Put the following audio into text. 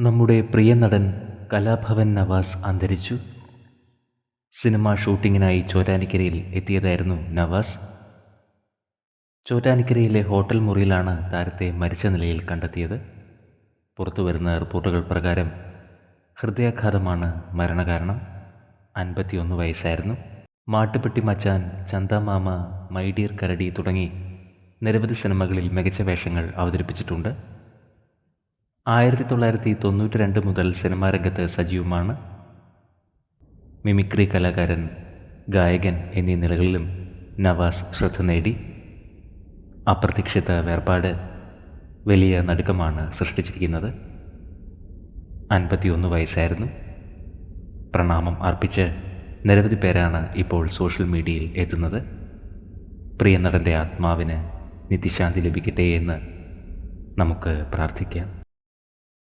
നമ്മുടെ പ്രിയ നടൻ കലാഭവൻ നവാസ് അന്തരിച്ചു. സിനിമാ ഷൂട്ടിങ്ങിനായി ചോറ്റാനിക്കരയിൽ എത്തിയതായിരുന്നു നവാസ്. ചോറ്റാനിക്കരയിലെ ഹോട്ടൽ മുറിയിലാണ് താരത്തെ മരിച്ച നിലയിൽ കണ്ടെത്തിയത്. പുറത്തു വരുന്ന റിപ്പോർട്ടുകൾ പ്രകാരം ഹൃദയാഘാതമാണ് മരണകാരണം. അൻപത്തിയൊന്ന് വയസ്സായിരുന്നു. മാട്ടുപെട്ടി മച്ചാൻ ചന്ദമാമ മൈഡിയർ കരടി തുടങ്ങി നിരവധി സിനിമകളിൽ മികച്ച വേഷങ്ങൾ അവതരിപ്പിച്ചിട്ടുണ്ട്. ആയിരത്തി തൊള്ളായിരത്തി തൊണ്ണൂറ്റി രണ്ട് മുതൽ സിനിമാ രംഗത്ത് സജീവമാണ്. മിമിക്രി കലാകാരൻ ഗായകൻ എന്നീ നിലകളിലും നവാസ് ശ്രദ്ധ നേടി. അപ്രതീക്ഷിത വേർപാട് വലിയ നടുക്കമാണ് സൃഷ്ടിച്ചിരിക്കുന്നത്. അൻപത്തിയൊന്ന് വയസ്സായിരുന്നു. പ്രണാമം അർപ്പിച്ച് നിരവധി പേരാണ് ഇപ്പോൾ സോഷ്യൽ മീഡിയയിൽ എത്തുന്നത്. പ്രിയ നടന്റെ ആത്മാവിന് നിത്യശാന്തി ലഭിക്കട്ടെ എന്ന് നമുക്ക് പ്രാർത്ഥിക്കാം.